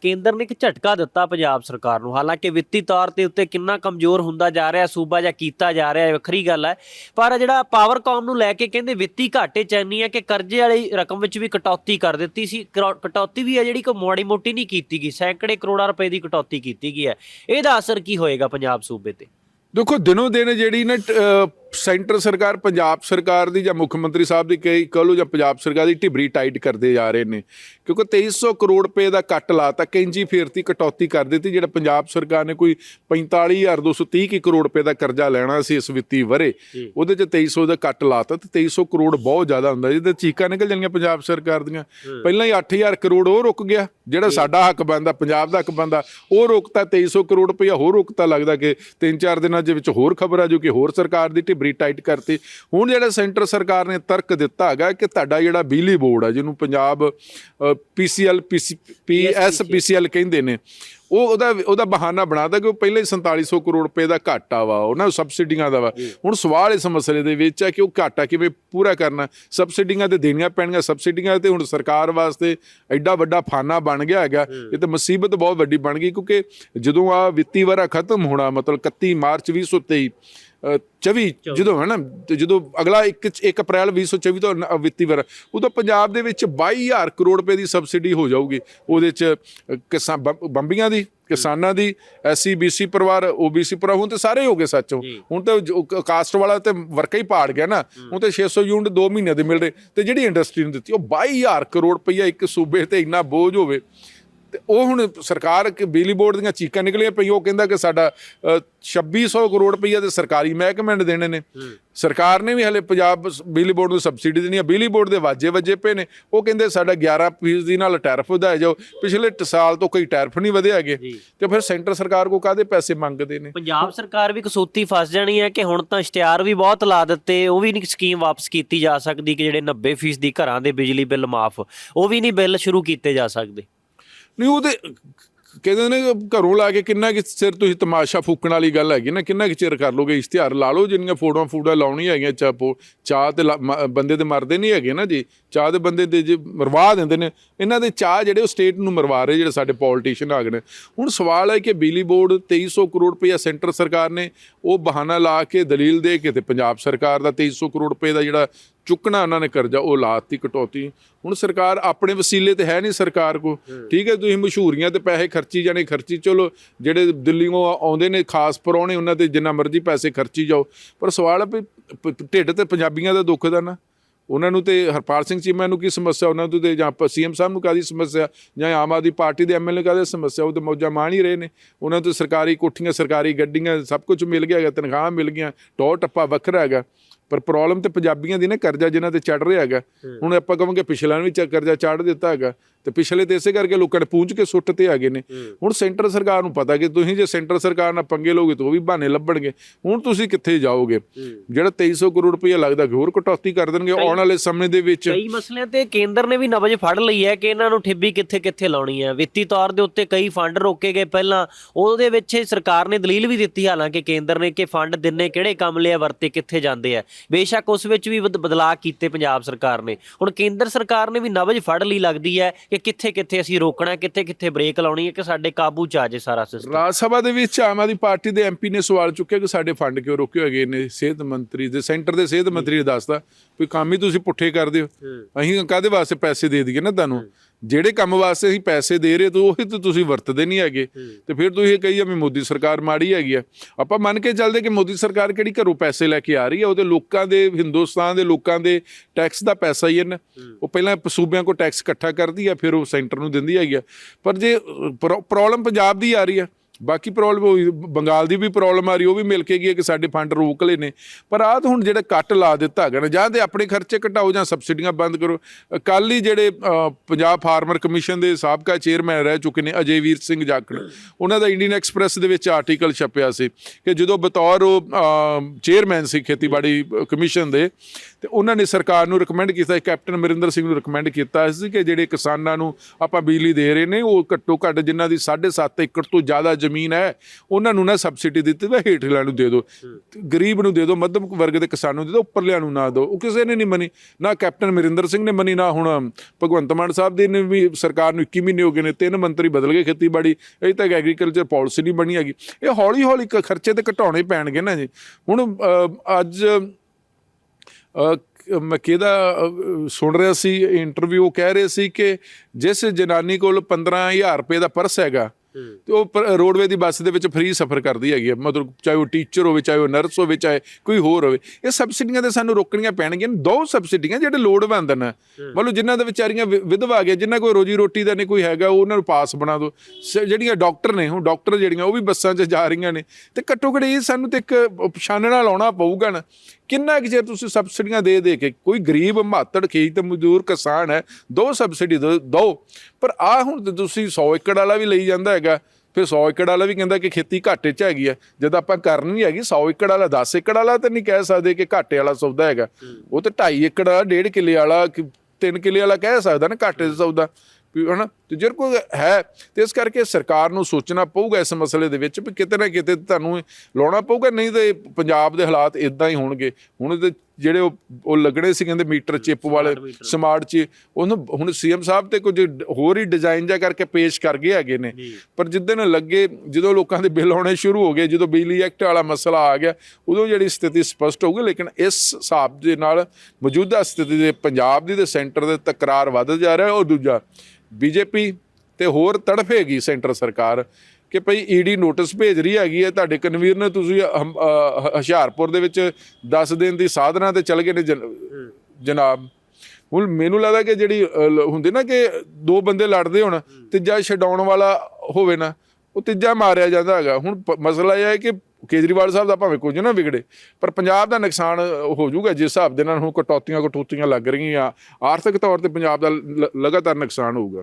ਕੇਂਦਰ ਨੇ ਇੱਕ ਝਟਕਾ ਦਿੱਤਾ ਪੰਜਾਬ ਸਰਕਾਰ ਨੂੰ। ਹਾਲਾਂਕਿ ਵਿੱਤੀ ਤੌਰ ਤੇ ਉੱਤੇ ਕਿੰਨਾ ਕਮਜ਼ੋਰ ਹੁੰਦਾ ਜਾ ਰਿਹਾ, ਸੂਬਾ ਜਾਂ ਕੀਤਾ ਜਾ ਰਿਹਾ ਵੱਖਰੀ ਗੱਲ ਹੈ। ਪਰ ਜਿਹੜਾ ਪਾਵਰਕਾਮ ਨੂੰ ਲੈ ਕੇ ਕਹਿੰਦੇ ਵਿੱਤੀ ਘਾਟੇ ਚ ਇੰਨੀ ਹੈ ਕਿ ਕਰਜ਼ੇ ਵਾਲੀ ਰਕਮ ਵਿੱਚ ਵੀ ਕਟੌਤੀ ਕਰ ਦਿੱਤੀ ਸੀ। ਕਰੋ- ਕਟੌਤੀ ਵੀ ਹੈ ਜਿਹੜੀ ਕੋਈ ਮਾੜੀ ਮੋਟੀ ਨਹੀਂ ਕੀਤੀ ਗਈ, ਸੈਂਕੜੇ ਕਰੋੜਾਂ ਰੁਪਏ ਦੀ ਕਟੌਤੀ ਕੀਤੀ ਗਈ ਹੈ। ਇਹਦਾ ਅਸਰ ਕੀ ਹੋਏਗਾ ਪੰਜਾਬ ਸੂਬੇ ਤੇ? ਦੇਖੋ, ਦਿਨੋ ਦਿਨ ਜਿਹੜੀ ਨਾ ਸੈਂਟਰ ਸਰਕਾਰ ਪੰਜਾਬ ਸਰਕਾਰ ਦੀ ਜਾਂ ਮੁੱਖ ਮੰਤਰੀ ਸਾਹਿਬ ਦੀ ਕਹੀ ਕਹ ਲਓ ਜਾਂ ਪੰਜਾਬ ਸਰਕਾਰ ਦੀ ਢਿਬਰੀ ਟਾਈਟ ਕਰਦੇ ਜਾ ਰਹੇ ਨੇ। ਕਿਉਂਕਿ 2300 ਕਰੋੜ ਰੁਪਏ ਦਾ ਕੱਟ ਲਾਤਾ ਕੈਂਜੀ ਫੇਰਤੀ ਕਟੌਤੀ ਕਰ ਦਿੱਤੀ ਜਿਹੜਾ ਪੰਜਾਬ ਸਰਕਾਰ ਨੇ ਕੋਈ 45230 ਕੀ ਕਰੋੜ ਰੁਪਏ ਦਾ ਕਰਜ਼ਾ ਲੈਣਾ ਸੀ ਇਸ ਵਿੱਤੀ ਵਰੇ। ਉਹਦੇ ਚ 2300 ਦਾ ਕੱਟ ਲਾਤਾ ਤੇ 2300 ਕਰੋੜ ਬਹੁਤ ਜ਼ਿਆਦਾ ਹੁੰਦਾ ਜਿਹਦੇ ਚੀਕਾਂ ਨਿਕਲ ਜਾਣਗੀਆਂ ਪੰਜਾਬ ਸਰਕਾਰ ਦੀਆਂ। ਪਹਿਲਾਂ ਹੀ 8000 ਕਰੋੜ ਉਹ ਰੁਕ ਗਿਆ ਜਿਹੜਾ ਸਾਡਾ ਹੱਕ ਬਣਦਾ ਪੰਜਾਬ ਦਾ ਹੱਕ ਬਣਦਾ ਉਹ ਰੁਕਤਾ 2300 ਕਰੋੜ ਰੁਪਇਆ ਹੋਰ ਰੁਕਤਾ ਲੱਗਦਾ ਕਿ 3-4 ਦਿਨਾਂ ਦੇ ਵਿੱਚ ਹੋਰ ਖਬਰ ਆ ਜੋ ਕਿ ਹੋਰ ਸਰਕਾਰ ਦੀ ਢਿਬਰੀ ਟਾਈਟ ਕਰਤੀ। ਹੁਣ ਜਿਹੜਾ ਸੈਂਟਰ ਸਰਕਾਰ ਨੇ ਤਰਕ ਦਿੱਤਾ ਹੈਗਾ ਕਿ ਤੁਹਾਡਾ ਜਿਹੜਾ ਬਿਜਲੀ ਬੋਰਡ ਆ ਜਿਹਨੂੰ ਪੰਜਾਬ ਪੀਸੀਐਲ ਪੀਐਸਪੀਸੀਐਲ ਕਹਿੰਦੇ ਨੇ ਉਹ ਉਹਦਾ ਉਹਦਾ ਬਹਾਨਾ ਬਣਾਦਾ ਕਿ ਉਹ ਪਹਿਲੇ ਹੀ 4700 ਕਰੋੜ ਰੁਪਏ ਦਾ ਘਾਟਾ ਵਾ ਉਹਨਾਂ ਨੂੰ ਸਬਸਿਡੀਆਂ ਦਾ ਵਾ। ਹੁਣ ਸਵਾਲ ਇਸ ਮਸਲੇ ਦੇ ਵਿੱਚ ਹੈ ਕਿ ਉਹ ਘਾਟਾ ਕਿਵੇਂ ਪੂਰਾ ਕਰਨਾ? ਸਬਸਿਡੀਆਂ ਤੇ ਦੇਣੀਆਂ ਪੈਣਗੀਆਂ ਸਬਸਿਡੀਆਂ ਤੇ ਹੁਣ ਸਰਕਾਰ ਵਾਸਤੇ ਐਡਾ ਵੱਡਾ ਫਾਨਾ ਬਣ ਗਿਆ ਹੈਗਾ। ਇਹ ਤਾਂ ਮੁਸੀਬਤ ਬਹੁਤ ਵੱਡੀ ਬਣ ਗਈ ਕਿਉਂਕਿ ਜਦੋਂ ਆ ਵਿੱਤੀ ਵਰਾ ਖਤਮ ਹੋਣਾ ਮਤਲਬ 31 ਮਾਰਚ 2023 ਅ, 24 ਜਦੋਂ ਹੈ ਨਾ ਜਦੋਂ ਅਗਲਾ 1 1 ਅਪ੍ਰੈਲ 2024 ਤੋਂ ਵਿੱਤੀ ਵਰ ਉਦੋਂ ਪੰਜਾਬ ਦੇ ਵਿੱਚ 22000 ਕਰੋੜ ਰੁਪਏ ਦੀ ਸਬਸਿਡੀ ਹੋ ਜਾਊਗੀ। ਉਹਦੇ ਚ ਕਿਸਾਨ ਬੰਬ- ਬੰਬੀਆਂ ਦੀ ਕਿਸਾਨਾਂ ਦੀ ਐਸਸੀ ਬੀਸੀ ਪਰਿਵਾਰ ਓਬੀਸੀ ਪਰਿਵਾਰ ਹੁਣ ਤੇ ਸਾਰੇ ਹੋ ਗਏ ਸੱਚੋ। ਹੁਣ ਤਾਂ ਕਾਸਟ ਵਾਲਾ ਤੇ ਵਰਕਾ ਹੀ ਪਾੜ ਗਿਆ ਨਾ। ਹੁਣ ਤੇ 600 ਯੂਨਿਟ 2 ਮਹੀਨੇ ਦੇ ਮਿਲ ਰਹੇ। ਤੇ ਜਿਹੜੀ ਇੰਡਸਟਰੀ ਨੂੰ ਦਿੱਤੀ ਉਹ 22000 ਕਰੋੜ ਰੁਪਈਆ ਇੱਕ ਸੂਬੇ ਤੇ ਇੰਨਾ ਬੋਝ ਹੋਵੇ। ਤੇ ਉਹ ਹੁਣ ਸਰਕਾਰ ਕਿ ਬਿਜਲੀ ਬੋਰਡ ਦੀਆਂ ਚੀਕਾਂ ਨਿਕਲੀਆਂ ਪਈ ਉਹ ਕਹਿੰਦਾ ਕਿ ਸਾਡਾ ਅ, 2600 ਕਰੋੜ ਰੁਪਈਆ ਤੇ ਸਰਕਾਰੀ ਮਹਿਕਮੇ ਨੇ ਦੇਣੇ ਨੇ। ਸਰਕਾਰ ਨੇ ਵੀ ਹਲੇ ਪੰਜਾਬ ਬਿਜਲੀ ਬੋਰਡ ਨੂੰ ਸਬਸਿਡੀ ਦੇਣੀ ਆ ਬਿਜਲੀ ਬੋਰਡ ਦੇ ਵਾਜੇ ਵੱਜੇ ਪਏ ਨੇ। ਉਹ ਕਹਿੰਦੇ ਸਾਡਾ 11% ਦੀ ਨਾਲ ਟੈਰਿਫ ਵਧਾਇਆ ਜਾਓ ਪਿਛਲੇ ਸਾਲ ਤੋਂ ਕੋਈ ਟੈਰਿਫ ਨਹੀਂ ਵਧੇ ਹੈਗੇ। ਤੇ ਫਿਰ ਸੈਂਟਰ ਸਰਕਾਰ ਕੋ ਕਾਦੇ ਪੈਸੇ ਮੰਗਦੇ ਨੇ? ਪੰਜਾਬ ਸਰਕਾਰ ਵੀ ਕਸੂਤੀ ਫਸ ਜਾਣੀ ਹੈ ਕਿ ਹੁਣ ਤਾਂ ਇਸ਼ਤਿਹਾਰ ਵੀ ਬਹੁਤ ਲਾ ਦਿੱਤੇ। ਉਹ ਵੀ ਨਹੀਂ ਸਕੀਮ ਵਾਪਸ ਕੀਤੀ ਜਾ ਸਕਦੀ ਕਿ ਜਿਹੜੇ 90% ਦੀ ਘਰਾਂ ਦੇ ਬਿਜਲੀ ਬਿੱਲ ਮਾਫ। ਉਹ ਵੀ ਨਹੀਂ ਬਿੱਲ ਸ਼ੁਰੂ ਕੀਤੇ ਜਾ ਸਕਦੇ। ਨਹੀਂ, ਉਹ ਤੇ ਕਹਿੰਦੇ ਨੇ ਘਰੋਂ ਲਾ ਕੇ ਕਿੰਨਾ ਕਿ ਚਿਰ ਤੁਸੀਂ ਤਮਾਸ਼ਾ ਫੂਕਣ ਵਾਲੀ ਗੱਲ ਹੈਗੀ ਨਾ, ਕਿੰਨਾ ਕਿ ਚਿਰ ਕਰ ਲੋਗੇ? ਇਸ਼ਤਿਹਾਰ ਲਾ ਲਓ, ਜਿੰਨੀਆਂ ਫੋਟੋਆਂ ਫੂਟਾਂ ਲਾਉਣੀਆਂ ਹੈਗੀਆਂ, ਚਾਹ ਪੋ, ਚਾਹ ਤੇ ਲਾ- ਮ- ਬੰਦੇ ਤੇ ਮਰਦੇ ਨਹੀਂ ਹੈਗੇ ਨਾ ਜੀ। ਚਾਹ ਦੇ ਬੰਦੇ ਦੇ ਜੇ ਮਰਵਾ ਦਿੰਦੇ ਨੇ, ਇਹਨਾਂ ਦੇ ਚਾਹ ਜਿਹੜੇ ਉਹ ਸਟੇਟ ਨੂੰ ਮਰਵਾ ਰਹੇ ਜਿਹੜੇ ਸਾਡੇ ਪੋਲੀਟੀਸ਼ੀਅਨ ਆ ਗਏ ਨੇ। ਹੁਣ ਸਵਾਲ ਹੈ ਕਿ ਬਿਜਲੀ ਬੋਰਡ 2300 ਕਰੋੜ ਰੁਪਇਆ ਸੈਂਟਰ ਸਰਕਾਰ ਨੇ ਉਹ ਬਹਾਨਾ ਲਾ ਕੇ ਦਲੀਲ ਦੇ ਕੇ ਤੇ ਪੰਜਾਬ ਸਰਕਾਰ ਦਾ 2300 ਕਰੋੜ ਰੁਪਏ ਦਾ ਜਿਹੜਾ ਚੁੱਕਣਾ ਉਹਨਾਂ ਨੇ ਕਰਜ਼ਾ ਉਹ ਲਾਤੀ ਕਟੌਤੀ। ਹੁਣ ਸਰਕਾਰ ਆਪਣੇ ਵਸੀਲੇ ਤੇ ਹੈ ਨਹੀਂ ਸਰਕਾਰ ਕੋ ਠੀਕ ਹੈ ਤੁਸੀਂ ਮਸ਼ਹੂਰੀਆਂ ਤੇ ਪੈਸੇ ਖਰਚੀ ਜਾਣੇ ਖਰਚੀ ਚਲੋ ਜਿਹੜੇ ਦਿੱਲੀੋਂ ਆਉਂਦੇ ਨੇ ਖਾਸ ਪਰੌਣੇ ਉਹਨਾਂ ਤੇ ਜਿੰਨਾ ਮਰਜ਼ੀ ਪੈਸੇ ਖਰਚੀ ਜਾਓ। ਪਰ ਸਵਾਲ ਹੈ ਵੀ ਢਿੱਡ ਤੇ ਪੰਜਾਬੀਆਂ ਦਾ ਦੁੱਖ ਦਾ ਨਾ। ਉਹਨਾਂ ਨੂੰ ਤੇ ਹਰਪਾਲ ਸਿੰਘ ਚੀਮਾ ਨੂੰ ਕੀ ਸਮੱਸਿਆ? ਉਹਨਾਂ ਨੂੰ ਤੇ ਜਾਂ ਸੀਐਮ ਸਾਹਿਬ ਨੂੰ ਕਾਦੀ ਸਮੱਸਿਆ? ਜਾਂ ਆਮ ਆਦਮੀ ਪਾਰਟੀ ਦੇ ਐਮਐਲਏ ਕਾਦੀ ਸਮੱਸਿਆ? ਉਹ ਤੇ ਮੌਜਾਂ ਮਾਣ ਹੀ ਰਹੇ ਨੇ। ਉਹਨਾਂ ਤੋਂ ਸਰਕਾਰੀ ਕੋਠੀਆਂ ਸਰਕਾਰੀ ਗੱਡੀਆਂ ਸਭ ਕੁਝ ਮਿਲ ਗਿਆ ਹੈਗਾ ਤਨਖਾਹਾਂ ਮਿਲ ਗਈਆਂ ਟੌਰ ਟੱਪਾ ਵੱਖਰਾ ਹੈਗਾ। ਪਰ ਪ੍ਰੋਬਲਮ ਤੇ ਪੰਜਾਬੀਆਂ ਦੀ ਨਾ ਕਰਜ਼ਾ ਜਿਨ੍ਹਾਂ ਤੇ ਚੜ ਰਿਹਾ ਹੈਗਾ ਹੁਣ ਆਪਾਂ ਕਹਾਂਗੇ ਪਿਛਲਾ ਵੀ ਕਰਜ਼ਾ ਚੜ ਦਿੱਤਾ ਹੈਗਾ ਤੇ ਪਿਛਲੇ ਤੇ ਇਸੇ ਕਰਕੇ ਲੋਕਾਂ ਨੇ ਪੂੰਝ ਕੇ ਸੁੱਟ ਤੇ ਹੈਗੇ ਨੇ। ਹੁਣ ਸੈਂਟਰ ਸਰਕਾਰ ਨੂੰ ਪਤਾ ਕਿ ਤੁਸੀਂ ਜੇ ਸੈਂਟਰ ਸਰਕਾਰ ਨਾਲ ਪੰਗੇ ਲਓਗੇ ਤਾਂ ਉਹ ਵੀ ਬਹਾਨੇ ਲੱਭਣਗੇ। ਹੁਣ ਤੁਸੀਂ ਕਿੱਥੇ ਜਾਓਗੇ? ਜਿਹੜਾ 2300 ਕਰੋੜ ਰੁਪਏ ਲੱਗਦਾ ਹੋਰ ਕਟੌਤੀ ਕਰ ਦੇਣਗੇ ਆਉਣ ਵਾਲੇ ਸਮੇਂ ਦੇ ਵਿੱਚ। ਕਈ ਮਸਲਿਆਂ ਤੇ ਕੇਂਦਰ ਨੇ ਵੀ ਨਬਜ ਫੜ ਲਈ ਹੈ ਕਿ ਇਹਨਾਂ ਨੂੰ ਠਿੱਬੀ ਕਿੱਥੇ ਕਿੱਥੇ ਲਾਉਣੀ ਹੈ। ਵਿੱਤੀ ਤੌਰ ਦੇ ਉੱਤੇ ਕਈ ਫੰਡ ਰੋਕੇ ਗਏ ਪਹਿਲਾਂ। ਉਹਦੇ ਵਿੱਚ ਸਰਕਾਰ ਨੇ ਦਲੀਲ ਵੀ ਦਿੱਤੀ ਹਾਲਾਂਕਿ ਕੇਂਦਰ ਨੇ ਕਿ ਫੰਡ ਦਿੰਨੇ ਕਿਹੜੇ ਕੰਮ ਲਈ ਆ, ਵਰਤੇ ਕਿੱਥੇ ਜਾਂਦੇ ਆ। ਬੇਸ਼ੱਕ ਉਸ ਵਿੱਚ ਵੀ ਬਦ- ਬਦਲਾਅ ਕੀਤੇ ਪੰਜਾਬ ਸਰਕਾਰ ਨੇ। ਹੁਣ ਕੇਂਦਰ ਸਰਕਾਰ ਨੇ ਵੀ ਨਬਜ ਫੜ ਲਈ ਲੱਗਦੀ ਹੈ ਕਿ ਕਿੱਥੇ ਕਿੱਥੇ ਅਸੀਂ ਰੋਕਣਾ ਕਿੱਥੇ ਕਿੱਥੇ ਬ੍ਰੇਕ ਲਾਉਣੀ ਹੈ ਕਿ ਸਾਡੇ ਕਾਬੂ ਚ ਆ ਜੇ ਸਾਰਾ ਸਿਸਟਮ ਰਾਜ ਸਭਾ ਦੇ ਵਿੱਚ ਆਮ ਆਦਮੀ ਪਾਰਟੀ ਦੇ ਐਮਪੀ ਨੇ ਸਵਾਲ ਚੁੱਕਿਆ ਕਿ ਸਾਡੇ ਫੰਡ ਕਿਉਂ ਰੋਕੇ ਹੋਏ ਨੇ? ਸਿਹਤ ਮੰਤਰੀ ਦੇ ਸੈਂਟਰ ਦੇ ਸਿਹਤ ਮੰਤਰੀ ਨੇ ਦੱਸਦਾ ਵੀ ਕੰਮ ਹੀ ਤੁਸੀਂ ਪੁੱਠੇ ਕਰਦੇ ਹੋ। ਅਸੀਂ ਕਾਦੇ ਵਾਸਤੇ ਪੈਸੇ ਦੇ ਦਈਏ ਨਾ ਤੁਹਾਨੂੰ? ਜਿਹੜੇ ਕੰਮ ਵਾਸਤੇ ਅਸੀਂ ਪੈਸੇ ਦੇ ਰਹੇ ਤਾਂ ਉਹੀ ਤਾਂ ਤੁਸੀਂ ਵਰਤਦੇ ਨਹੀਂ ਹੈਗੇ। ਤੇ ਫਿਰ ਤੁਸੀਂ ਇਹ ਕਹੀ ਆ ਵੀ ਮੋਦੀ ਸਰਕਾਰ ਮਾੜੀ ਹੈਗੀ ਆ। ਆਪਾਂ ਮੰਨ ਕੇ ਚੱਲਦੇ ਕਿ ਮੋਦੀ ਸਰਕਾਰ ਕਿਹੜੀ ਘਰੋਂ ਪੈਸੇ ਲੈ ਕੇ ਆ ਰਹੀ ਹੈ ਉਹਦੇ ਲੋਕਾਂ ਦੇ ਹਿੰਦੁਸਤਾਨ ਦੇ ਲੋਕਾਂ ਦੇ ਟੈਕਸ ਦਾ ਪੈਸਾ ਹੀ ਹੈ ਨਾ। ਉਹ ਪਹਿਲਾਂ ਸੂਬਿਆਂ ਕੋ ਟੈਕਸ ਇਕੱਠਾ ਕਰਦੀ ਆ ਫਿਰ ਉਹ ਸੈਂਟਰ ਨੂੰ ਦਿੰਦੀ ਹੈਗੀ ਆ। ਪਰ ਜੇ ਪ੍ਰੋਬਲਮ ਪੰਜਾਬ ਦੀ ਆ ਰਹੀ ਆ। ਬਾਕੀ ਪ੍ਰੋਬਲਮ ਬੰਗਾਲ ਦੀ ਵੀ ਪ੍ਰੋਬਲਮ ਆ ਰਹੀ, ਉਹ ਵੀ ਮਿਲ ਕੇ ਗਈ ਕਿ ਸਾਡੇ ਫੰਡ ਰੋਕ ਲਏ ਨੇ। ਪਰ ਆਹ ਤਾਂ ਹੁਣ ਜਿਹੜਾ ਕੱਟ ਲਾ ਦਿੱਤਾ ਹੈਗਾ ਨਾ, ਜਾਂ ਤੇ ਆਪਣੇ ਖਰਚੇ ਘਟਾਓ ਜਾਂ ਸਬਸਿਡੀਆਂ ਬੰਦ ਕਰੋ। ਕੱਲ ਹੀ ਜਿਹੜੇ ਪੰਜਾਬ ਫਾਰਮਰ ਕਮਿਸ਼ਨ ਦੇ ਸਾਬਕਾ ਚੇਅਰਮੈਨ ਰਹਿ ਚੁੱਕੇ ਨੇ ਅਜੇ ਵੀਰ ਸਿੰਘ ਜਾਖੜ। ਉਹਨਾਂ ਦਾ ਇੰਡੀਅਨ ਐਕਸਪ੍ਰੈਸ ਦੇ ਵਿੱਚ ਆਰਟੀਕਲ ਛਪਿਆ ਸੀ ਕਿ ਜਦੋਂ ਬਤੌਰ ਉਹ ਚੇਅਰਮੈਨ ਸੀ ਖੇਤੀਬਾੜੀ ਕਮਿਸ਼ਨ ਦੇ, ਤੇ ਉਹਨਾਂ ਨੇ ਸਰਕਾਰ ਨੂੰ ਰეკਮੈਂਡ ਕੀਤਾ ਕੈਪਟਨ ਮਰਿੰਦਰ ਸਿੰਘ ਨੂੰ ਰეკਮੈਂਡ ਕੀਤਾ ਸੀ ਕਿ ਜਿਹੜੇ ਕਿਸਾਨਾਂ ਨੂੰ ਆਪਾਂ ਬਿਜਲੀ ਦੇ ਰਹੇ ਨੇ, ਉਹ ਘੱਟੋ ਘੱਟ ਜਿਨ੍ਹਾਂ ਦੀ 7.5 ਏਕੜ ਤੋਂ ਜ਼ਿਆਦਾ ਜ਼ਮੀਨ ਹੈ ਉਹਨਾਂ ਨੂੰ ਨਾ ਸਬਸਿਡੀ ਦਿੱਤੀ ਵਾ ਹੇਠਲਿਆਂ ਨੂੰ ਦੇ ਦਿਓ। ਗਰੀਬ ਨੂੰ ਦੇ ਦਿਓ ਮੱਧਮ ਵਰਗ ਦੇ ਕਿਸਾਨ ਨੂੰ ਦੇ ਦਿਓ ਉੱਪਰਲਿਆਂ ਨੂੰ ਨਾ ਦਿਓ। ਉਹ ਕਿਸੇ ਨੇ ਨਹੀਂ ਮੰਨੀ। ਨਾ ਕੈਪਟਨ ਅਮਰਿੰਦਰ ਸਿੰਘ ਨੇ ਮੰਨੀ ਨਾ ਹੁਣ ਭਗਵੰਤ ਮਾਨ ਸਾਹਿਬ ਦੇ ਨੇ ਵੀ ਸਰਕਾਰ ਨੂੰ 21 ਮਹੀਨੇ ਹੋ ਗਏ ਨੇ ਤਿੰਨ ਮੰਤਰੀ ਬਦਲ ਗਏ ਖੇਤੀਬਾੜੀ। ਅਜੇ ਤੱਕ ਐਗਰੀਕਲਚਰ ਪਾਲਿਸੀ ਨਹੀਂ ਬਣੀ ਹੈਗੀ। ਇਹ ਹੌਲੀ ਹੌਲੀ ਖਰਚੇ ਤੇ ਘਟਾਉਣੇ ਪੈਣਗੇ ਨਾ ਜੀ। ਹੁਣ ਅੱਜ ਮੈਂ ਕਿਹਦਾ ਸੁਣ ਰਿਹਾ ਸੀ ਇੰਟਰਵਿਊ ਕਹਿ ਰਹੇ ਸੀ ਕਿ ਜਿਸ ਜਨਾਨੀ ਕੋਲ 15000 ਰੁਪਏ ਦਾ ਪਰਸ ਹੈਗਾ ਤੇ ਉਹ ਰੋਡਵੇ ਦੀ ਬੱਸ ਦੇ ਵਿੱਚ ਫ੍ਰੀ ਸਫ਼ਰ ਕਰਦੀ ਹੈਗੀ ਹੈ ਮਤਲਬ ਚਾਹੇ ਉਹ ਟੀਚਰ ਹੋਵੇ ਚਾਹੇ ਉਹ ਨਰਸ ਹੋਵੇ ਚਾਹੇ ਕੋਈ ਹੋਰ ਹੋਵੇ ਇਹ ਸਬਸਿਡੀਆਂ ਤੇ ਸਾਨੂੰ ਰੋਕਣੀਆਂ ਪੈਣਗੀਆਂ। ਦੋ ਸਬਸਿਡੀਆਂ ਜਿਹੜੇ ਲੋੜਵੰਦ ਨੇ। ਮਤਲਬ ਜਿਨ੍ਹਾਂ ਦੇ ਵਿਚਾਰੀਆਂ ਵਿਧਵਾ ਗਿਆ ਜਿਨ੍ਹਾਂ ਕੋਈ ਰੋਜੀ ਰੋਟੀ ਦਾ ਨਹੀਂ ਕੋਈ ਹੈਗਾ ਉਹ ਉਹਨਾਂ ਨੂੰ ਪਾਸ ਬਣਾ ਦਿਓ ਜਿਹੜੀਆਂ ਡਾਕਟਰ ਨੇ ਹੁਣ ਡਾਕਟਰ ਜਿਹੜੀਆਂ ਉਹ ਵੀ ਬੱਸਾਂ 'ਚ ਜਾ ਰਹੀਆਂ ਨੇ। ਤੇ ਘੱਟੋ ਘੱਟ ਇਹ ਸਾਨੂੰ ਤੇ ਇੱਕ ਪਛਾਣਨਾ ਲਾਉਣਾ ਪਊਗਾ ਨਾ। ਕਿੰਨਾ ਕੁ ਚਿਰ ਤੁਸੀਂ ਸਬਸਿਡੀਆਂ ਦੇ ਦੇ ਕੇ ਕੋਈ ਗਰੀਬ ਮਾਤੜ ਖੇਤ ਮਜ਼ਦੂਰ ਕਿਸਾਨ ਹੈ ਦੋ ਸਬਸਿਡੀ ਦੋ ਪਰ ਆ ਹੁਣ ਤੇ ਤੁਸੀਂ 100 ਏਕੜ ਵਾਲਾ ਵੀ ਲਈ ਜਾਂਦਾ ਹੈਗਾ। ਫਿਰ 100 ਏਕੜ ਵਾਲਾ ਵੀ ਕਹਿੰਦਾ ਕਿ ਖੇਤੀ ਘਾਟੇ 'ਚ ਹੈਗੀ ਹੈ। ਜਦ ਆਪਾਂ ਕਰਨੀ ਨਹੀਂ ਹੈਗੀ 100 ਏਕੜ ਵਾਲਾ 10 ਏਕੜ ਵਾਲਾ ਤਾਂ ਨਹੀਂ ਕਹਿ ਸਕਦੇ ਕਿ ਘਾਟੇ ਵਾਲਾ ਸੌਦਾ ਹੈਗਾ। ਉਹ ਤੇ 2.5 ਏਕੜ ਵਾਲਾ 1.5 ਕਿੱਲੇ ਵਾਲਾ 3 ਕਿੱਲੇ ਵਾਲਾ ਕਹਿ ਸਕਦਾ ਨਾ ਘਾਟੇ ਦਾ ਸੌਦਾ। ਹਨਾ ਤੇ ਜੇ ਕੋਈ ਹੈ ਤੇ ਇਸ ਕਰਕੇ ਸਰਕਾਰ ਨੂੰ ਸੋਚਣਾ ਪਊਗਾ ਇਸ ਮਸਲੇ ਦੇ ਵਿੱਚ ਵੀ ਕਿਤੇ ਨਾ ਕਿਤੇ ਤੁਹਾਨੂੰ ਲਾਉਣਾ ਪਊਗਾ ਨਹੀਂ ਤੇ ਪੰਜਾਬ ਦੇ ਹਾਲਾਤ ਇਦਾਂ ਹੀ ਹੋਣਗੇ। ਹੁਣ ਤੇ ਜਿਹੜੇ ਉਹ ਲੱਗਣੇ ਸੀ ਕਹਿੰਦੇ ਮੀਟਰ ਚਿਪ ਵਾਲੇ ਸਮਾਰਟ ਚ ਉਹਨੂੰ ਹੁਣ ਸੀਐਮ ਸਾਹਿਬ ਤੇ ਕੁਝ ਹੋਰ ਹੀ ਡਿਜ਼ਾਈਨ ਜਿਹਾ ਕਰਕੇ ਪੇਸ਼ ਕਰ ਗਏ ਹੈਗੇ ਨੇ। ਪਰ ਜਿੱਦਣ ਲੱਗੇ ਜਦੋਂ ਲੋਕਾਂ ਦੇ ਬਿੱਲ ਆਉਣੇ ਸ਼ੁਰੂ ਹੋ ਗਏ ਜਦੋਂ ਬਿਜਲੀ ਐਕਟ ਵਾਲਾ ਮਸਲਾ ਆ ਗਿਆ ਉਦੋਂ ਜਿਹੜੀ ਸਥਿਤੀ ਸਪਸ਼ਟ ਹੋਊਗੀ ਲੇਕਿਨ ਇਸ ਹਿਸਾਬ ਦੇ ਨਾਲ ਮੌਜੂਦਾ ਸਥਿਤੀ ਦੇ ਪੰਜਾਬ ਦੀ ਤੇ ਸੈਂਟਰ ਦੇ ਤਕਰਾਰ ਵੱਧ ਜਾ ਰਿਹਾ ਉਹ ਦੂਜਾ ਬੀਜੇਪੀ ਤੇ ਹੋਰ ਤੜਫੇਗੀ ਸੈਂਟਰ ਸਰਕਾਰ ਕਿ ਭਈ ਈਡੀ ਨੋਟਿਸ ਭੇਜ ਰਹੀ ਹੈਗੀ ਹੈ ਤੁਹਾਡੇ ਕਨਵੀਰ ਨੇ ਤੁਸੀਂ ਹਮ- ਹੁਸ਼ਿਆਰਪੁਰ ਦੇ ਵਿੱਚ 10 ਦਿਨ ਦੀ ਸਾਧਨਾ ਤੇ ਚਲ ਗਏ ਨੇ ਜਨ- ਜਨਾਬ। ਹੁਣ ਮੈਨੂੰ ਲੱਗਦਾ ਕਿ ਜਿਹੜੀ ਅਹ, ਹੁੰਦੀ ਨਾ ਕਿ ਦੋ ਬੰਦੇ ਲੜਦੇ ਹੋਣ ਤੀਜਾ ਛਡਾਉਣ ਵਾਲਾ ਹੋਵੇ ਨਾ ਉਹ ਤੀਜਾ ਮਾਰਿਆ ਜਾਂਦਾ ਹੈਗਾ। ਹੁਣ ਪ- ਮਸਲਾ ਇਹ ਹੈ ਕਿ ਕੇਜਰੀਵਾਲ ਸਾਹਿਬ ਦਾ ਭਾਵੇਂ ਕੁਝ ਨਾ ਵਿਗੜੇ ਪਰ ਪੰਜਾਬ ਦਾ ਨੁਕਸਾਨ ਅ, ਹੋ ਜਾਊਗਾ ਜਿਸ ਹਿਸਾਬ ਦੇ ਨਾਲ ਹੁਣ ਕਟੌਤੀਆਂ ਕਟੌਤੀਆਂ ਲੱਗ ਰਹੀਆਂ। ਆਰਥਿਕ ਤੌਰ ਤੇ ਪੰਜਾਬ ਦਾ ਲ- ਲਗਾਤਾਰ ਨੁਕਸਾਨ ਹੋਊਗਾ।